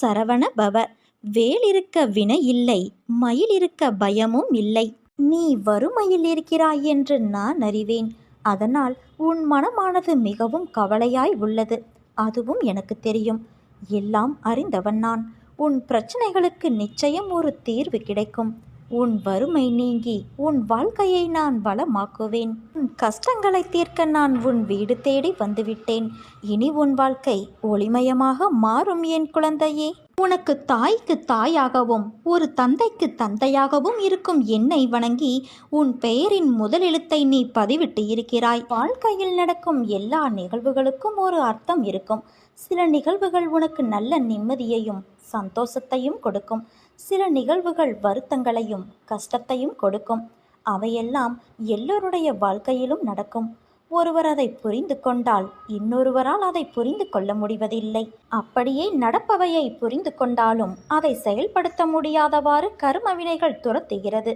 சரவண பவ. வேல் இருக்க வினை இல்லை மயில் இருக்க பயமும் இல்லை. நீ வறுமையில் இருக்கிறாய் என்று நான் அறிவேன். அதனால் உன் மனமானது மிகவும் கவலையாய் உள்ளது. அதுவும் எனக்கு தெரியும். எல்லாம் அறிந்தவன் நான். உன் பிரச்சனைகளுக்கு நிச்சயம் ஒரு தீர்வு கிடைக்கும். உன் வறுமை நீங்கி உன் வாழ்க்கையை நான் வளமாக்குவேன். உன் கஷ்டங்களை தீர்க்க நான் உன் வீடு தேடி வந்துவிட்டேன். இனி உன் வாழ்க்கை ஒளிமயமாக மாறும் என் குழந்தையே. உனக்கு தாய்க்கு தாயாகவும் ஒரு தந்தைக்கு தந்தையாகவும் இருக்கும் என்னை வணங்கி உன் பெயரின் முதலெழுத்தை நீ பதிவிட்டு இருக்கிறாய். வாழ்க்கையில் நடக்கும் எல்லா நிகழ்வுகளுக்கும் ஒரு அர்த்தம் இருக்கும். சில நிகழ்வுகள் உனக்கு நல்ல நிம்மதியையும் சந்தோஷத்தையும் கொடுக்கும். சில நிகழ்வுகள் வருத்தங்களையும் கஷ்டத்தையும் கொடுக்கும். அவையெல்லாம் எல்லோருடைய வாழ்க்கையிலும் நடக்கும். ஒருவர் அதை புரிந்து கொண்டால் இன்னொருவரால் அதை புரிந்து கொள்ள முடிவதில்லை. அப்படியே நடப்பவையை புரிந்து கொண்டாலும் அதை செயல்படுத்த முடியாதவாறு கருமவினைகள் துரத்துகிறது.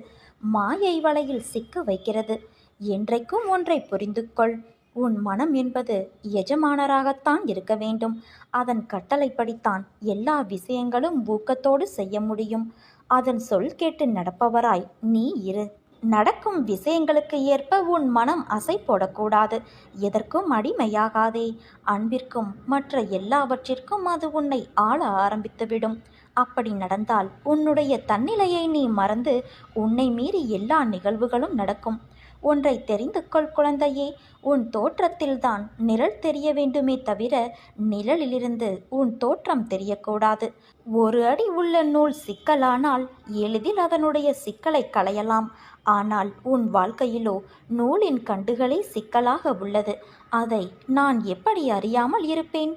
மாயை வலையில் சிக்க வைக்கிறது. என்றைக்கும் ஒன்றை புரிந்து கொள் உன் மனம் என்பது எஜமானராகத்தான் இருக்க வேண்டும். அதன் கட்டளைப்படித்தான் எல்லா விஷயங்களும் ஊக்கத்தோடு செய்ய முடியும். அதன் சொல் கேட்டு நடப்பவராய் நீ இரு. நடக்கும் விஷயங்களுக்கு ஏற்ப உன் மனம் அசை போடக்கூடாது. எதற்கும் அடிமையாகாதே. அன்பிற்கும் மற்ற எல்லாவற்றிற்கும் அது உன்னை ஆள ஆரம்பித்துவிடும். அப்படி நடந்தால் உன்னுடைய தன்னிலையை நீ மறந்து உன்னை மீறி எல்லா நிகழ்வுகளும் நடக்கும். ஒன்றை தெரிந்து கொள் குழந்தையே உன் தோற்றத்தில்தான் நிழல் தெரிய வேண்டுமே தவிர நிழலிலிருந்து உன் தோற்றம் தெரியக்கூடாது. ஒரு அடி உள்ள நூல் சிக்கலானால் எளிதில் அதனுடைய சிக்கலை களையலாம். ஆனால் உன் வாழ்க்கையிலோ நூலின் கண்டுகளே சிக்கலாக உள்ளது. அதை நான் எப்படி அறியாமல் இருப்பேன்?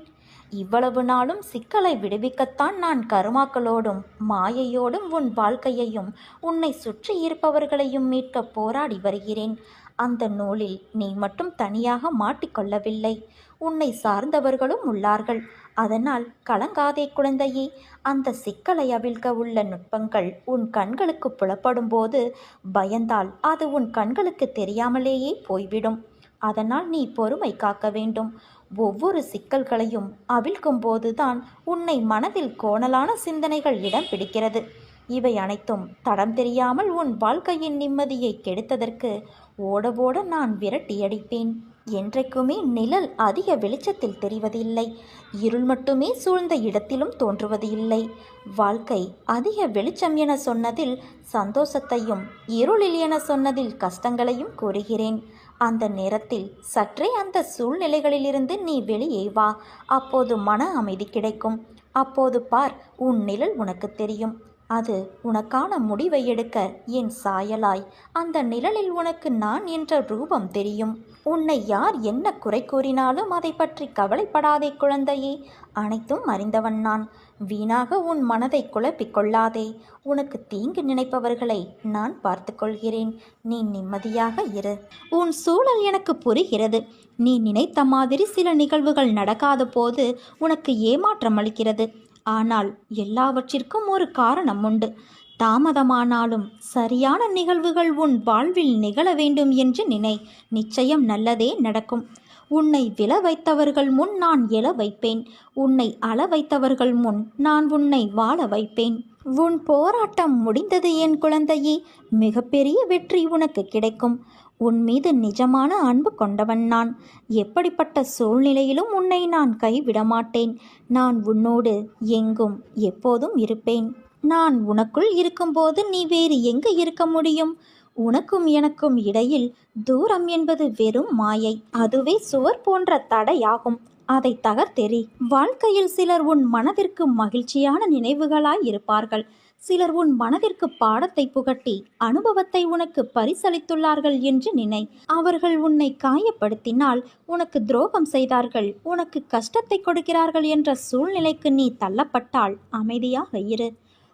இவ்வளவு நாளும் சிக்கலை விடுவிக்கத்தான் நான் கருமாக்களோடும் மாயையோடும் உன் வாழ்க்கையையும் உன்னை சுற்றி இருப்பவர்களையும் மீட்க போராடி வருகிறேன். அந்த நூலில் நீ மட்டும் தனியாக மாட்டிக்கொள்ளவில்லை உன்னை சார்ந்தவர்களும் உள்ளார்கள். அதனால் கலங்காதே குழந்தையே. அந்த சிக்கலை அவிழ்க்க உள்ள நுட்பங்கள் உன் கண்களுக்கு புலப்படும் போது பயந்தால் அது உன் கண்களுக்கு தெரியாமலேயே போய்விடும். அதனால் நீ பொறுமை காக்க வேண்டும். ஒவ்வொரு சிக்கல்களையும் அவிழ்க்கும் போதுதான் உன்னை மனதில் கோணலான சிந்தனைகள் இடம் பிடிக்கிறது. இவை அனைத்தும் தடம் தெரியாமல் உன் வாழ்க்கையின் நிம்மதியை கெடுத்ததற்கு ஓட ஓட நான் விரட்டியடிப்பேன். என்றைக்குமே நிழல் அதிக வெளிச்சத்தில் தெரிவதில்லை. இருள் மட்டுமே சூழ்ந்த இடத்திலும் தோன்றுவது இல்லை வாழ்க்கை அதிக வெளிச்சம் என சொன்னதில் சந்தோஷத்தையும் இருளில் என சொன்னதில் கஷ்டங்களையும் கூறுகிறேன். அந்த நேரத்தில் சற்றே அந்த சூழ்நிலைகளிலிருந்து நீ வெளியே வா. அப்போது மன அமைதி கிடைக்கும். அப்போது பார் உன் நிழல் உனக்கு தெரியும். அது உனக்கான முடிவை எடுக்க என் சாயலாய். அந்த நிழலில் உனக்கு நான் என்ற ரூபம் தெரியும். உன்னை யார் என்ன குறை கூறினாலும் அதை பற்றி கவலைப்படாதே குழந்தையே. அனைத்தும் அறிந்தவன் நான். வீணாக உன் மனதை குழப்பிக் கொள்ளாதே உனக்கு தீங்கு நினைப்பவர்களை நான் பார்த்து கொள்கிறேன் நீ நிம்மதியாக இரு. உன் சூழல் எனக்கு புரிகிறது. நீ நினைத்த மாதிரி சில நிகழ்வுகள் நடக்காத போது உனக்கு ஏமாற்றம் அளிக்கிறது. ஆனால் எல்லாவற்றிற்கும் ஒரு காரணம் உண்டு. தாமதமானாலும் சரியான நிகழ்வுகள் உன் வாழ்வில் நிகழ வேண்டும் என்று நினை. நிச்சயம் நல்லதே நடக்கும். உன்னை விழ வைத்தவர்கள் முன் நான் எழ வைப்பேன். உன்னை அள வைத்தவர்கள் முன் நான் உன்னை வாழ வைப்பேன். உன் போராட்டம் முடிந்தது என் குழந்தையே மிகப்பெரிய வெற்றி உனக்கு கிடைக்கும். உன் மீது நிஜமான அன்பு கொண்டவன் நான். எப்படிப்பட்ட சூழ்நிலையிலும் உன்னை நான் கைவிட மாட்டேன். நான் உன்னோடு எங்கும் எப்போதும் இருப்பேன். நான் உனக்குள் இருக்கும்போது நீ வேறு எங்கு இருக்க முடியும்? உனக்கும் எனக்கும் இடையில் தூரம் என்பது வெறும் மாயை. அதுவே சுவர் போன்ற தடையாகும். அதை தகர்த்தெறி வாழ்க்கையில் சிலர் உன் மனதிற்கு மகிழ்ச்சியான நினைவுகளாய் இருப்பார்கள். சிலர் உன் மனதிற்கு பாடத்தை புகட்டி அனுபவத்தை உனக்கு பரிசளித்துள்ளார்கள் என்று நினை. அவர்கள் உன்னை காயப்படுத்தினால் உனக்கு துரோகம் செய்தார்கள். உனக்கு கஷ்டத்தை கொடுக்கிறார்கள் என்ற சூழ்நிலைக்கு நீ தள்ளப்பட்டால் அமைதியாக இரு.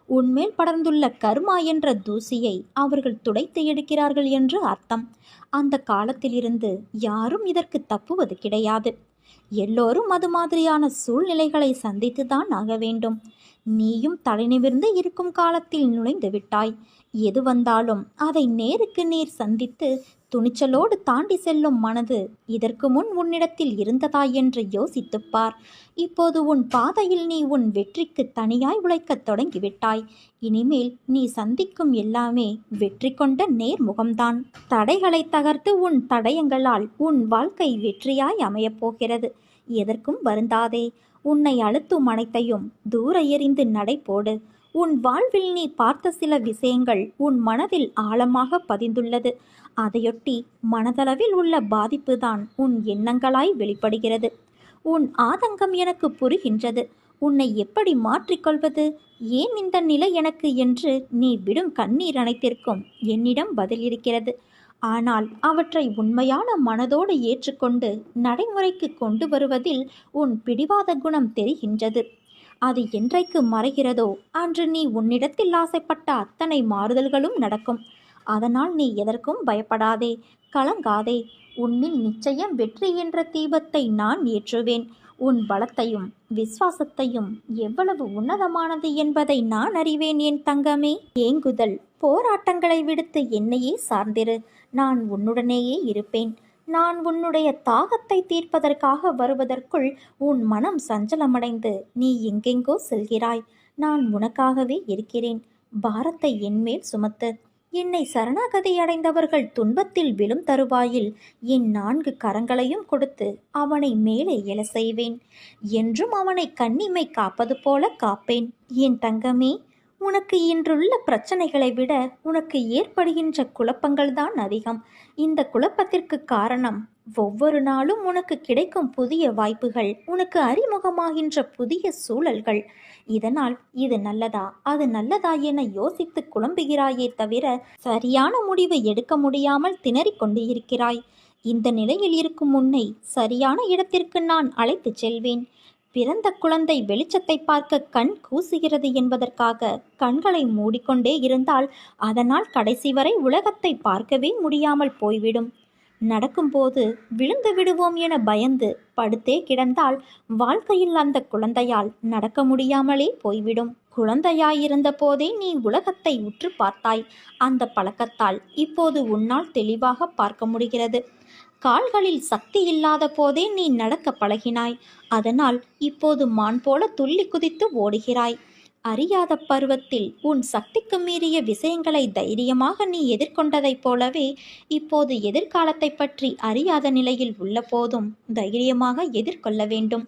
உன்மேல் படர்ந்துள்ள கர்மா என்ற தூசியை அவர்கள் துடைத்து எடுக்கிறார்கள் என்று அர்த்தம். அந்த காலத்திலிருந்து யாரும் இதற்கு தப்புவது கிடையாது. எல்லோரும் அது மாதிரியான சூழ்நிலைகளை சந்தித்துதான் ஆக வேண்டும். நீயும் தலைநிமிர்ந்து இருக்கும் காலத்தில் நுழைந்து விட்டாய். எது வந்தாலும் அதை நேருக்கு நேர் சந்தித்து துணிச்சலோடு தாண்டி செல்லும் மனது இதற்கு முன் உன்னிடத்தில் இருந்ததா என்று யோசித்துப்பார் இப்போது உன் பாதையில் நீ உன் வெற்றிக்கு தனியாய் உழைக்கத் தொடங்கிவிட்டாய். இனிமேல் நீ சந்திக்கும் எல்லாமே வெற்றி கொண்ட நேர்முகம்தான். தடைகளை தகர்த்து உன் தடயங்களால் உன் வாழ்க்கை வெற்றியாய் அமையப் போகிறது. எதற்கும் வருந்தாதே. உன்னை அழுத்தும் அனைத்தையும் தூர எறிந்து நடை போடு. உன் வாழ்வில் நீ பார்த்த சில விஷயங்கள் உன் மனதில் ஆழமாக பதிந்துள்ளது. அதையொட்டி மனதளவில் உள்ள பாதிப்புதான் உன் எண்ணங்களாய் வெளிப்படுகிறது. உன் ஆதங்கம் எனக்கு புரிகின்றது. உன்னை எப்படி மாற்றிக்கொள்வது ஏன் இந்த நிலை எனக்கு என்று நீ விடும் கண்ணீர் அனைத்திற்கும் என்னிடம் பதில் இருக்கிறது. ஆனால் அவற்றை உண்மையான மனதோடு ஏற்றுக்கொண்டு நடைமுறைக்கு கொண்டு வருவதில் உன் பிடிவாத குணம் தெரிகின்றது. அது என்றைக்கு மறைகிறதோ அன்று நீ உன்னிடத்தில் ஆசைப்பட்ட அத்தனை மாறுதல்களும் நடக்கும். அதனால் நீ எதற்கும் பயப்படாதே கலங்காதே. உன்னில் நிச்சயம் வெற்றி என்ற தீபத்தை நான் ஏற்றுவேன். உன் பலத்தையும் விசுவாசத்தையும் எவ்வளவு உன்னதமானது என்பதை நான் அறிவேன் என் தங்கமே. ஏங்குதல் போராட்டங்களை விடுத்து என்னையே சார்ந்திரு. நான் உன்னுடனேயே இருப்பேன். நான் உன்னுடைய தாகத்தை தீர்ப்பதற்காக வருவதற்குள் உன் மனம் சஞ்சலமடைந்து நீ எங்கெங்கோ செல்கிறாய். நான் உனக்காகவே இருக்கிறேன். பாரத்தை என்மேல் சுமத்து. என்னை சரணாகதி அடைந்தவர்கள் துன்பத்தில் விழும் தருவாயில் என் நான்கு கரங்களையும் கொடுத்து அவனை மேலே எழ செய்வேன். என்றும் அவனை கண்ணிமை காப்பது போல காப்பேன். என் தங்கமே உனக்கு இன்றுள்ள பிரச்சனைகளை விட உனக்கு ஏற்படுகின்ற குழப்பங்கள்தான் அதிகம். இந்த குழப்பத்திற்கு காரணம் ஒவ்வொரு நாளும் உனக்கு கிடைக்கும் புதிய வாய்ப்புகள் உனக்கு அறிமுகமாகின்ற புதிய சூழல்கள். இதனால் இது நல்லதா அது நல்லதா என யோசித்து குழம்புகிறாயே தவிர சரியான முடிவு எடுக்க முடியாமல் திணறிக் கொண்டு இருக்கிறாய் இந்த நிலையில் இருக்கும் உன்னை சரியான இடத்திற்கு நான் அழைத்துச் செல்வேன். பிறந்த குழந்தை வெளிச்சத்தை பார்க்க கண் கூசுகிறது என்பதற்காக கண்களை மூடிக்கொண்டே இருந்தால் அதனால் கடைசி வரை உலகத்தை பார்க்கவே முடியாமல் போய்விடும். நடக்கும்போது விழுந்து விடுவோம் என பயந்து படுத்தே கிடந்தால் வாழ்க்கையில் அந்த குழந்தையால் நடக்க முடியாமலே போய்விடும். குழந்தையாயிருந்த போதே நீ உலகத்தை உற்று பார்த்தாய். அந்த பழக்கத்தால் இப்போது உன்னால் தெளிவாக பார்க்க முடிகிறது. கால்களில் சக்தி இல்லாத போதே நீ நடக்க பழகினாய். அதனால் இப்போது மான் போல துள்ளி குதித்து ஓடுகிறாய். அறியாத பருவத்தில் உன் சக்திக்கு மீறிய விஷயங்களை தைரியமாக நீ எதிர்கொண்டதைப் போலவே இப்போது எதிர்காலத்தை பற்றி அறியாத நிலையில் உள்ள போதும் தைரியமாக எதிர்கொள்ள வேண்டும்.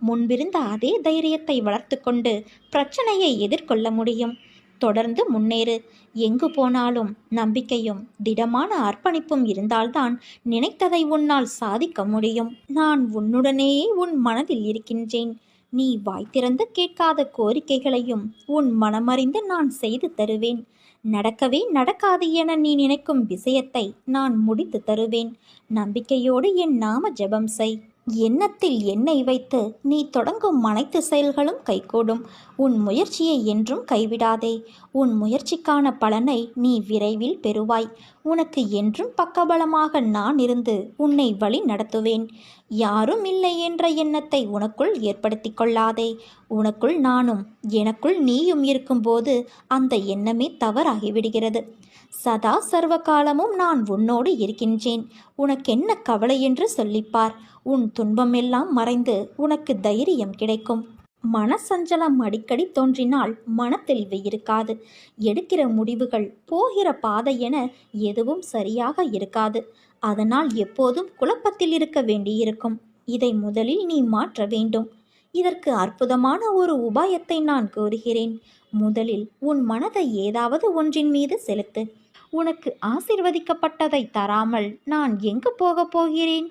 முன்பிருந்த அதே தைரியத்தை வளர்த்து கொண்டு பிரச்சனையை எதிர்கொள்ள முடியும். தொடர்ந்து முன்னேறு. எங்கு போனாலும் நம்பிக்கையும் திடமான அர்ப்பணிப்பும் இருந்தால்தான் நினைத்ததை உன்னால் சாதிக்க முடியும். நான் உன்னுடனேயே உன் மனதில் இருக்கின்றேன். நீ வாய் திறந்து கேட்காத கோரிக்கைகளையும் உன் மனமறிந்து நான் செய்து தருவேன். நடக்கவே நடக்காது என நீ நினைக்கும் விஷயத்தை நான் முடித்து தருவேன். நம்பிக்கையோடு என் நாம ஜெபம் செய். எண்ணத்தில் எண்ணெய் வைத்து நீ தொடங்கும் அனைத்து செயல்களும் கைகூடும். உன் முயற்சியை என்றும் கைவிடாதே. உன் முயற்சிக்கான பலனை நீ விரைவில் பெறுவாய். உனக்கு என்றும் பக்கபலமாக நான் இருந்து உன்னை வழி நடத்துவேன். யாரும் இல்லை என்ற எண்ணத்தை உனக்குள் ஏற்படுத்தி கொள்ளாதே. உனக்குள் நானும் எனக்குள் நீயும் இருக்கும்போது அந்த எண்ணமே தவறாகிவிடுகிறது. சதா சர்வ காலமும் நான் உன்னோடு இருக்கின்றேன். உனக்கென்ன கவலை என்று சொல்லிப்பார். உன் துன்பமெல்லாம் மறைந்து உனக்கு தைரியம் கிடைக்கும். மனசஞ்சலம் அடிக்கடி தோன்றினால் மனத்தெளிவு இருக்காது. எடுக்கிற முடிவுகள் போகிற பாதை என எதுவும் சரியாக இருக்காது. அதனால் எப்போதும் குழப்பத்தில் இருக்க வேண்டியிருக்கும். இதை முதலில் நீ மாற்ற வேண்டும். இதற்கு அற்புதமான ஒரு உபாயத்தை நான் கூறுகிறேன் முதலில் உன் மனதை ஏதாவது ஒன்றின் மீது செலுத்து. உனக்கு ஆசிர்வதிக்கப்பட்டதை தராமல் நான் எங்கு போகப் போகிறேன்?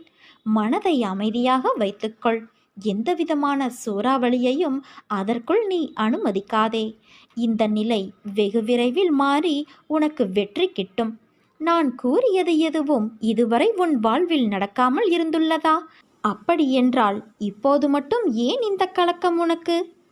மனதை அமைதியாக வைத்துக்கொள். எந்தவிதமான சூறாவளியையும் அதற்குள் நீ அனுமதிக்காதே. இந்த நிலை வெகு விரைவில் மாறி உனக்கு வெற்றி கிட்டும். நான் கூறியது எதுவும் இதுவரை உன் வாழ்வில் நடக்காமல் இருந்துள்ளதா? அப்படியென்றால் இப்போது மட்டும் ஏன் இந்த கலக்கம் உனக்கு?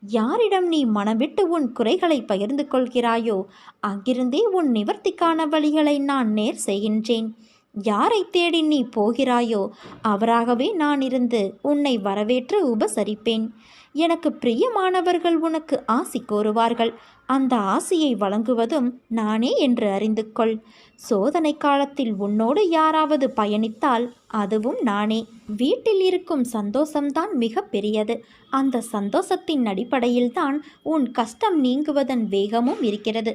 யாரிடம் நீ மனவிட்டு உன் குறைகளை பகிர்ந்து கொள்கிறாயோ அங்கிருந்தே உன் நிவர்த்திக்கான வழிகளை நான் நேர் செய்கின்றேன். யாரை தேடி நீ போகிறாயோ அவராகவே நான் இருந்து உன்னை வரவேற்று உபசரிப்பேன். எனக்கு பிரியமானவர்கள் உனக்கு ஆசி கோருவார்கள். அந்த ஆசியை வழங்குவதும் நானே என்று அறிந்து கொள் சோதனை காலத்தில் உன்னோடு யாராவது பயணித்தால் அதுவும் நானே. வீட்டில் இருக்கும் சந்தோஷம்தான் மிக பெரியது. அந்த சந்தோஷத்தின் அடிப்படையில்தான் உன் கஷ்டம் நீங்குவதன் வேகமும் இருக்கிறது.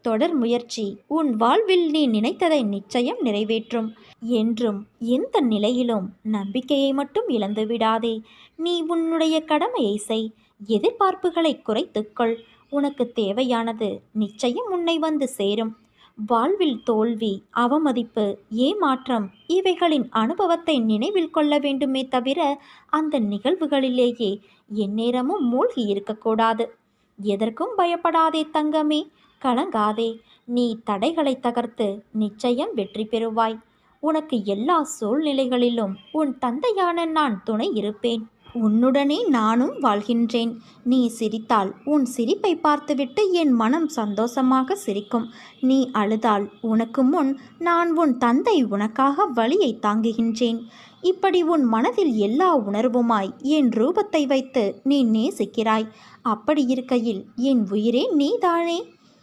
தொடர் முயற்சி. உன் வாழ்வில் நீ நினைத்ததை நிச்சயம் நிறைவேற்றும். என்றும் எந்த நிலையிலும் நம்பிக்கையை மட்டும் இழந்து விடாதே. நீ உன்னுடைய கடமையை செய். எதிர்பார்ப்புகளை குறைத்துக்கொள் உனக்கு தேவையானது நிச்சயம் உன்னை வந்து சேரும். வாழ்வில் தோல்வி அவமதிப்பு ஏமாற்றம் இவைகளின் அனுபவத்தை நினைவில் கொள்ள வேண்டுமே தவிர அந்த நிகழ்வுகளிலேயே எந்நேரமும் மூழ்கி இருக்கக்கூடாது. எதற்கும் பயப்படாதே தங்கமே. கலங்காதே. நீ தடைகளை தகர்த்து நிச்சயம் வெற்றி பெறுவாய். உனக்கு எல்லா சூழ்நிலைகளிலும் உன் தந்தையான நான் துணை இருப்பேன். உன்னுடனே நானும் வாழ்கின்றேன். நீ சிரித்தால் உன் சிரிப்பை பார்த்துவிட்டு என் மனம் சந்தோஷமாக சிரிக்கும். நீ அழுதால் உனக்கு முன் நான் உன் தந்தை உனக்காக வழியை தாங்குகின்றேன். இப்படி உன் மனதில் எல்லா உணர்வுமாய் என் ரூபத்தை வைத்து நீ நேசிக்கிறாய். அப்படி இருக்கையில் என் உயிரே நீதானே?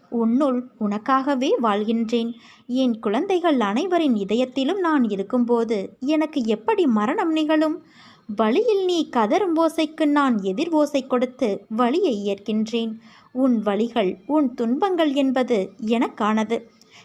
உன்னுள் உனக்காகவே வாழ்கின்றேன். என் குழந்தைகள் அனைவரின் இதயத்திலும் நான் இருக்கும்போது எனக்கு எப்படி மரணம் நிகழும்? வழியில் நீ கதரும் ஓசைக்கு நான் எதிர் ஓசை கொடுத்து வழியை ஏற்கின்றேன். உன் வழிகள் உன் துன்பங்கள் என்பது எனக்கானது.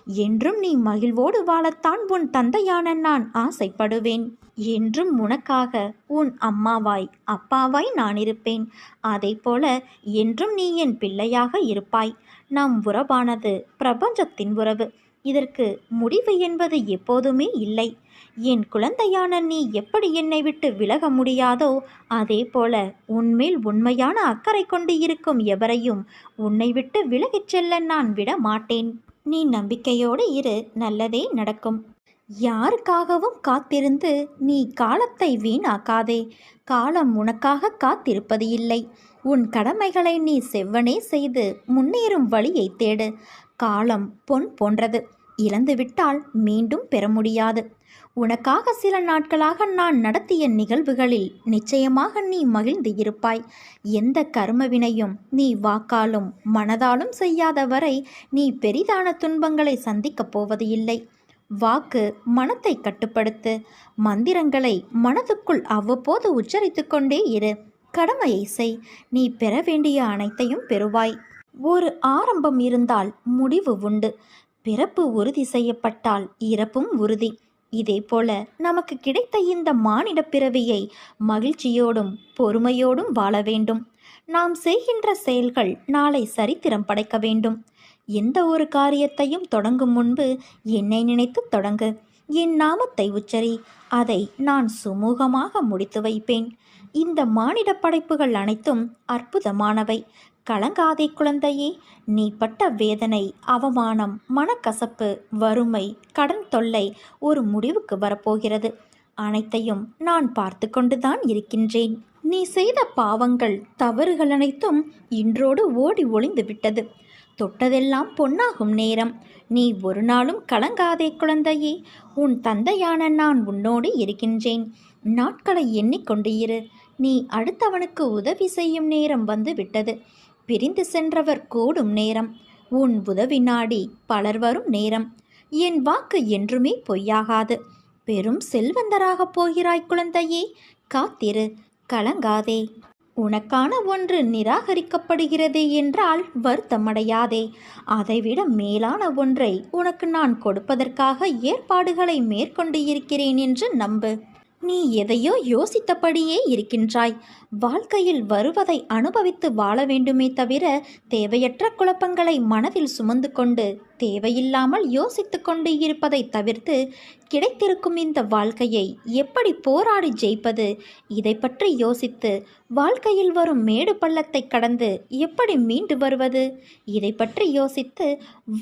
என்றும் நீ மகிழ்வோடு வாழத்தான் உன் தந்தையான நான் ஆசைப்படுவேன். என்றும் உனக்காக உன் அம்மாவாய் அப்பாவாய் நான் இருப்பேன் அதை போல என்றும் நீ என் பிள்ளையாக இருப்பாய். நம் உறவானது பிரபஞ்சத்தின் உறவு. இதற்கு முடிவு என்பது எப்போதுமே இல்லை. என் குழந்தையான நீ எப்படி என்னை விட்டு விலக முடியாதோ அதே போல உன்மேல் உண்மையான அக்கறை கொண்டு இருக்கும் எவரையும் உன்னை விட்டு விலகிச் செல்ல நான் விட மாட்டேன் நீ நம்பிக்கையோடு இரு நல்லதே நடக்கும். யாருக்காகவும் காத்திருந்து நீ காலத்தை வீணாக்காதே. காலம் உனக்காக காத்திருப்பது இல்லை. உன் கடமைகளை நீ செவ்வனே செய்து முன்னேறும் வழியை தேடு. காலம் பொன் போன்றது. இழந்துவிட்டால் மீண்டும் பெற முடியாது. உனக்காக சில நாட்களாக நான் நடத்திய நிகழ்வுகளில் நிச்சயமாக நீ மகிழ்ந்து இருப்பாய். எந்த கர்மவினையும் நீ வாக்காலும் மனதாலும் செய்யாத வரை நீ பெரிதான துன்பங்களை சந்திக்கப் போவது இல்லை. வாக்கு மனத்தை கட்டுப்படுத்து. மந்திரங்களை மனதுக்குள் அவ்வப்போது உச்சரித்து கொண்டே இரு. கடமையை செய். நீ பெற வேண்டிய அனைத்தையும் பெறுவாய். ஒரு ஆரம்பம் இருந்தால் முடிவு உண்டு. பிறப்பு உறுதி செய்யப்பட்டால் இறப்பும் உறுதி. இதேபோல நமக்கு கிடைத்த இந்த மானிட பிறவியை மகிழ்ச்சியோடும் பொறுமையோடும் வாழ வேண்டும். நாம் செய்கின்ற செயல்கள் நாளை சரித்திரம் படைக்க வேண்டும். எந்த ஒரு காரியத்தையும் தொடங்கும் முன்பு என்னை நினைத்து தொடங்கு. என் நாமத்தை உச்சரி. அதை நான் சுமூகமாக முடித்து வைப்பேன். இந்த மானிட படைப்புகள் அனைத்தும் அற்புதமானவை. கலங்காதே குழந்தையே நீ பட்ட வேதனை அவமானம் மனக்கசப்பு வறுமை கடன் தொல்லை ஒரு முடிவுக்கு வரப்போகிறது. அனைத்தையும் நான் பார்த்து கொண்டுதான் இருக்கின்றேன். நீ செய்த பாவங்கள் தவறுகள் அனைத்தும் இன்றோடு ஓடி ஒளிந்து விட்டது. தொட்டதெல்லாம் பொன்னாகும் நேரம். நீ ஒரு நாளும் கலங்காதே குழந்தையே. உன் தந்தையான நான் உன்னோடு இருக்கின்றேன். நாட்களை எண்ணிக்கொண்டு இரு. நீ அடுத்தவனுக்கு உதவி செய்யும் நேரம் வந்து விட்டது பிரிந்து சென்றவர் கூடும் நேரம். உன் உதவி நாடி பலர் வரும் நேரம். என் வாக்கு என்றுமே பொய்யாகாது. பெரும் செல்வந்தராகப் போகிறாய் குழந்தையே. காத்திரு. கலங்காதே. உனக்கான ஒன்று நிராகரிக்கப்படுகிறது என்றால் வருத்தமடையாதே. அதைவிட மேலான ஒன்றை உனக்கு நான் கொடுப்பதற்காக ஏற்பாடுகளை மேற்கொண்டு இருக்கிறேன் என்று நம்பு. நீ எதையோ யோசித்தபடியே இருக்கின்றாய். வாழ்க்கையில் வருவதை அனுபவித்து வாழ வேண்டுமே தவிர தேவையற்ற குழப்பங்களை மனதில் சுமந்து கொண்டு தேவையில்லாமல் யோசித்து கொண்டு இருப்பதை தவிர்த்து கிடைத்திருக்கும் இந்த வாழ்க்கையை எப்படி போராடி ஜெயிப்பது? இதை பற்றி யோசித்து வாழ்க்கையில் வரும் மேடு பள்ளத்தை கடந்து எப்படி மீண்டு வருவது? இதை பற்றி யோசித்து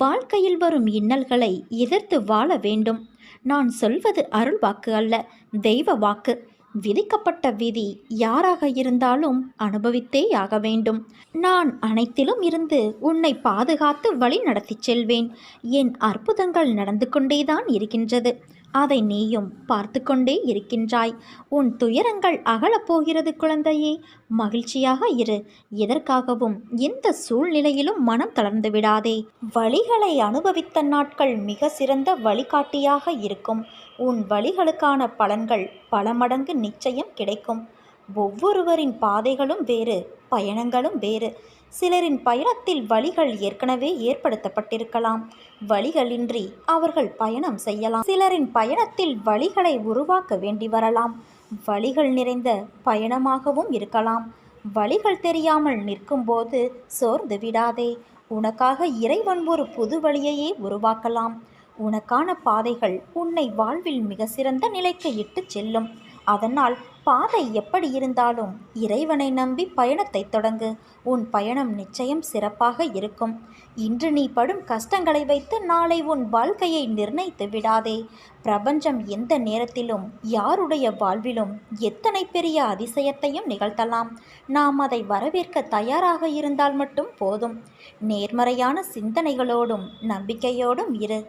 வாழ்க்கையில் வரும் இன்னல்களை எதிர்த்து வாழ வேண்டும். நான் சொல்வது அருள் வாக்கு அல்ல தெய்வ வாக்கு. விதிக்கப்பட்ட விதி யாராக இருந்தாலும் அனுபவித்தே ஆக வேண்டும். நான் அனைத்திலும் இருந்து உன்னை பாதுகாத்து வழி நடத்திச் செல்வேன். என் அற்புதங்கள் நடந்து கொண்டேதான் இருக்கின்றது. அதை நீயும் பார்த்து கொண்டே இருக்கின்றாய். உன் துயரங்கள் அகலப்போகிறது குழந்தையே. மகிழ்ச்சியாக இரு. எதற்காகவும் எந்த சூழ்நிலையிலும் மனம் தளர்ந்து விடாதே. வழிகளை அனுபவித்த நாட்கள் மிக சிறந்த வழிகாட்டியாக இருக்கும். உன் வழிகளுக்கான பலன்கள் பல மடங்கு நிச்சயம் கிடைக்கும். ஒவ்வொருவரின் பாதைகளும் வேறு பயணங்களும் வேறு. சிலரின் பயணத்தில் வழிகள் ஏற்கனவே ஏற்படுத்தப்பட்டிருக்கலாம். வழிகளின்றி அவர்கள் பயணம் செய்யலாம். சிலரின் பயணத்தில் வழிகளை உருவாக்க வேண்டி வரலாம். வழிகள் நிறைந்த பயணமாகவும் இருக்கலாம். வழிகள் தெரியாமல் நிற்கும்போது சோர்ந்து விடாதே. உனக்காக இறைவன் ஒரு புது வழியையே உருவாக்கலாம். உனக்கான பாதைகள் உன்னை வாழ்வில் மிக சிறந்த நிலைக்கு இட்டுச் செல்லும். அதனால் பாதை எப்படி இருந்தாலும் இறைவனை நம்பி பயணத்தை தொடங்கு. உன் பயணம் நிச்சயம் சிறப்பாக இருக்கும். இன்று நீ படும் கஷ்டங்களை வைத்து நாளை உன் வாழ்க்கையை நிர்ணயித்து விடாதே. பிரபஞ்சம் எந்த நேரத்திலும் யாருடைய வாழ்விலும் எத்தனை பெரிய அதிசயத்தையும் நிகழ்த்தலாம். நாம் அதை வரவேற்க தயாராக இருந்தால் மட்டும் போதும். நேர்மறையான சிந்தனைகளோடும் நம்பிக்கையோடும் இரு.